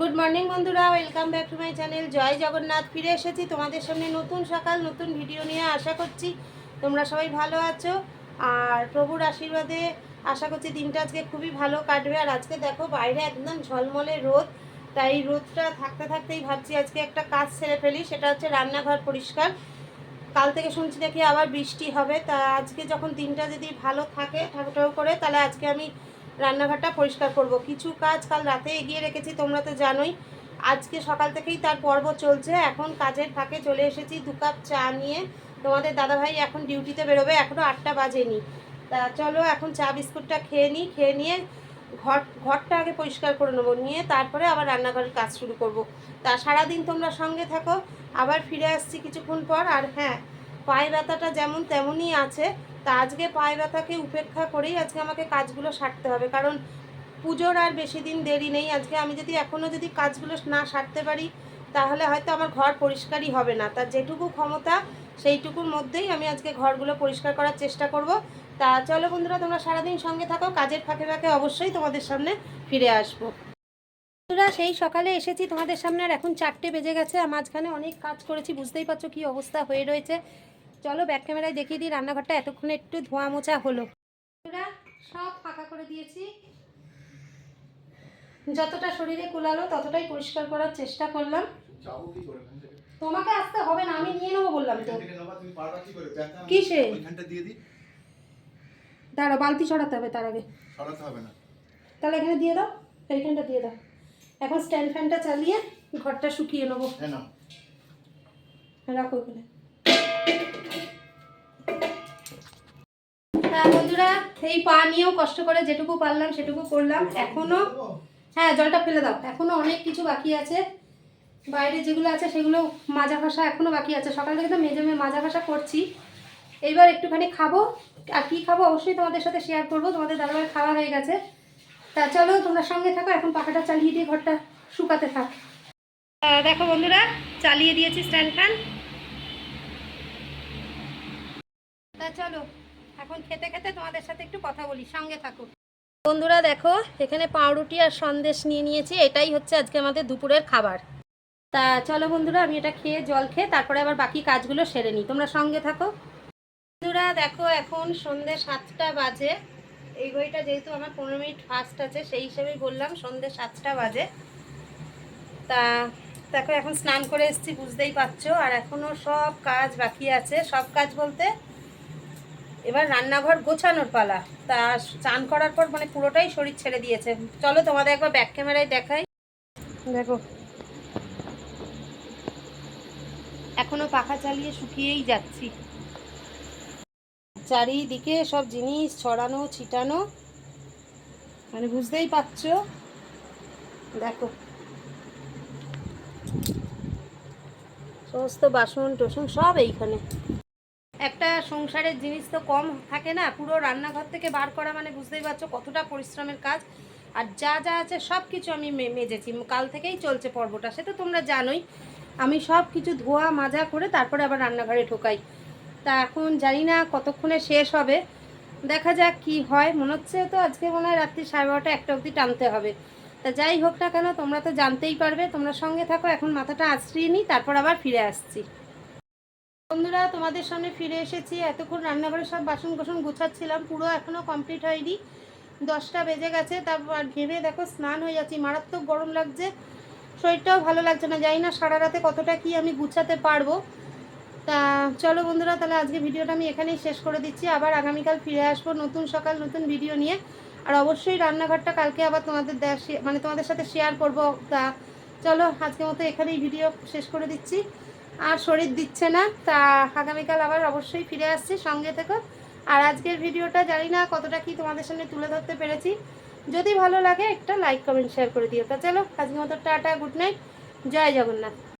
Good morning বন্ধুরা। Welcome back to my channel জয় জগন্নাথ, ফিরে এসেছি তোমাদের সামনে নতুন সকাল, নতুন ভিডিও নিয়ে আশা করছি তোমরা সবাই ভালো আছো। আর প্রভুর আশীর্বাদে আশা করছি দিনটা আজকে খুবই ভালো কাটবে। আর আজকে দেখো, বাইরে একদম ঝলমলে রোদ। তাই রোদটা থাকতে থাকতেই ভাবছি আজকে একটা কাজ সেরে ফেলি, সেটা হচ্ছে রান্নাঘর পরিষ্কার। কাল থেকে শুনছি দেখি আবার বৃষ্টি হবে। তা আজকে যখন দিনটা যদি ভালো থাকে ঠাকুর করে, তাহলে আজকে আমি রান্নাঘরটা পরিষ্কার করব। কিছু কাজ কাল রাতে এগিয়ে রেখেছি, তোমরা তো জানোই। আজকে সকাল থেকেই তার পর্ব চলছে। এখন কাজের ফাঁকে চলে এসেছি দু কাপ চা নিয়ে। তোমাদের দাদাভাই এখন ডিউটিতে বেরোবে এখনও আটটা বাজেনি। তা চলো এখন চা বিস্কুটটা খেয়ে নিই, খেয়ে নিয়ে ঘর, ঘরটা আগে পরিষ্কার করে নেব, নিয়ে তারপরে আবার রান্নাঘরের কাজ শুরু করব। তা সারাদিন তোমরা সঙ্গে থাকো, আবার ফিরে আসছি কিছুক্ষণ পর। আর হ্যাঁ পায়ে ব্যথাটা যেমন তেমনই আছে, তা আজকে পায়ে ব্যথাকে উপেক্ষা করেই আজকে আমাকে কাজগুলো সারতে হবে। কারণ পুজোর আর বেশি দিন দেরি নেই। আজকে আমি যদি এখনও যদি কাজগুলো না সারতে পারি, তাহলে হয়তো আমার ঘর পরিষ্কারই হবে না। তার যেটুকু ক্ষমতা, সেইটুকুর মধ্যেই আমি আজকে ঘরগুলো পরিষ্কার করার চেষ্টা করব। তা চলো বন্ধুরা, তোমরা সারাদিন সঙ্গে থাকো। কাজের ফাঁকে ফাঁকে অবশ্যই তোমাদের সামনে ফিরে আসব। বন্ধুরা, সেই সকালে এসেছি তোমাদের সামনে, আর এখন চারটে বেজে গেছে। মাঝখানে অনেক কাজ করেছি, বুঝতেই পারছ কি অবস্থা হয়ে রয়েছে। চলো ব্যাক ক্যামেরায় দেখিয়ে দিই রান্নাঘরটা এতক্ষণে একটু ধোঁয়া মোছা হলো সব ফাঁকা করে দিয়েছি যতটা শরীরে কুলালো ততটাই পরিষ্কার করার চেষ্টা করলাম এখান? তোমাকে আসতে হবে না আমি নিয়ে নেব বললাম তো এখান? কিসে? দাঁড়া বালতি ছড়াতে হবে তার আগে সরাতে হবে না। তাহলে এখানে দিয়ে দাও এইখানটা দিয়ে দাও এখন স্ট্যান্ড ফ্যানটা চালিয়ে ঘরটা শুকিয়ে নেব হ্যাঁ, রাখো ওখানে এই পা নিয়েও কষ্ট করে যেটুকু পারলাম, সেটুকু করলাম। এখনও হ্যাঁ জলটা ফেলে দাও। এখনও অনেক কিছু বাকি আছে। বাইরে যেগুলো আছে, সেগুলো মাজা ঘষা এখনও বাকি আছে। সকাল থেকে তো মেজে মেয়ে মাজা ঘষা করছি। এইবার একটুখানি খাব। আর কি খাব অবশ্যই তোমাদের সাথে শেয়ার করব। তোমাদের দাদাভাই খাওয়া হয়ে গেছে। তা চলো, তোমরা সঙ্গে থাকো। এখন পাখাটা চালিয়ে দিয়ে ঘরটা শুকাতে থাক। দেখো বন্ধুরা, চালিয়ে দিয়েছি স্ট্যান্ড ফ্যান তা চলো এখন খেতে খেতে তোমাদের সাথে একটু কথা বলি, সঙ্গে থাকো। বন্ধুরা দেখো, এখানে পাউরুটি আর সন্দেশ নিয়ে নিয়েছি, এটাই হচ্ছে আজকে আমাদের দুপুরের খাবার। তা চলো বন্ধুরা, আমি এটা খেয়ে জল খেয়ে তারপরে আবার বাকি কাজগুলো সেরে নিই, তোমরা সঙ্গে থাকো। বন্ধুরা দেখো, এখন সন্ধে সাতটা বাজে। এই বইটা যেহেতু আমার পনেরো মিনিট ফাস্ট আছে, সেই হিসেবেই বললাম সন্ধে সাতটা বাজে। তা দেখো, এখন স্নান করে এসেছি, বুঝতেই পারছ। আর এখনও সব কাজ বাকি আছে। সব কাজ বলতে এবার রান্নাঘর গোছানোর পালা। তা চান করার পর মানে পুরোটাই শরীর ছেড়ে দিয়েছে। চলো তোমাদের একবার ব্যাক ক্যামেরায় দেখাই। দেখো। এখনও পাখা চালিয়ে শুকিয়েই যাচ্ছি। চারিদিকে সব জিনিস ছড়ানো, ছিটানো। মানে বুঝতেই পারছ? দেখো। সমস্ত বাসন টসন সব এইখানে। একটা সংসারের জিনিস তো কম থাকে না, পুরো রান্নাঘর থেকে বার করা মানে বুঝতেই পারছ কতটা পরিশ্রমের কাজ। আর যা যা আছে সব কিছু আমি মেজেছি, কাল থেকেই চলছে পর্বটা, সে তো তোমরা জানোই। আমি সব কিছু ধোয়া মাজা করে তারপরে আবার রান্নাঘরে ঢোকাই। তা এখন জানি না কতক্ষণে শেষ হবে। দেখা যাক কি হয়, মনে হচ্ছে তো আজকে মনে হয় রাত্রি সাড়ে বারোটা একটা অবধি টানতে হবে। তা যাই হোক না কেন, তোমরা তো জানতেই পারবে, তোমরা সঙ্গে থাকো, এখন মাথাটা আশ্রিয়ে নিই, তারপর আবার ফিরে আসছি। বন্ধুরা, তোমাদের সামনে ফিরে এসেছি। এতক্ষণ রান্নাঘরে সব বাসন কোসন গুছাচ্ছিলাম, পুরো এখনও কমপ্লিট হয়নি। দশটা বেজে গেছে, তারপর ঘেমে দেখো স্নান হয়ে যাচ্ছি। মারাত্মক গরম লাগছে, শরীরটাও ভালো লাগছে না। জানি না সারা রাতে কতটা কি আমি গুছাতে পারব। তা চলো বন্ধুরা, তাহলে আজকে ভিডিওটা আমি এখানেই শেষ করে দিচ্ছি। আবার আগামীকাল ফিরে আসব নতুন সকাল, নতুন ভিডিও নিয়ে। আর অবশ্যই রান্নাঘরটা কালকে আবার তোমাদের মানে তোমাদের সাথে শেয়ার করব। তা চলো আজকের মতো এখানেই ভিডিও শেষ করে দিচ্ছি। আর শরীর দিচ্ছে না, তা আগামীকাল আবার অবশ্যই ফিরে আসছি, সঙ্গে থেকো। আর আজকের ভিডিওটা জানি না কতটা কি তোমাদের সামনে তুলে ধরতে পেরেছি। যদি ভালো লাগে একটা লাইক কমেন্ট শেয়ার করে দিও। তা চলো, আজকের মতো টাটা গুড নাইট জয় জগন্নাথ।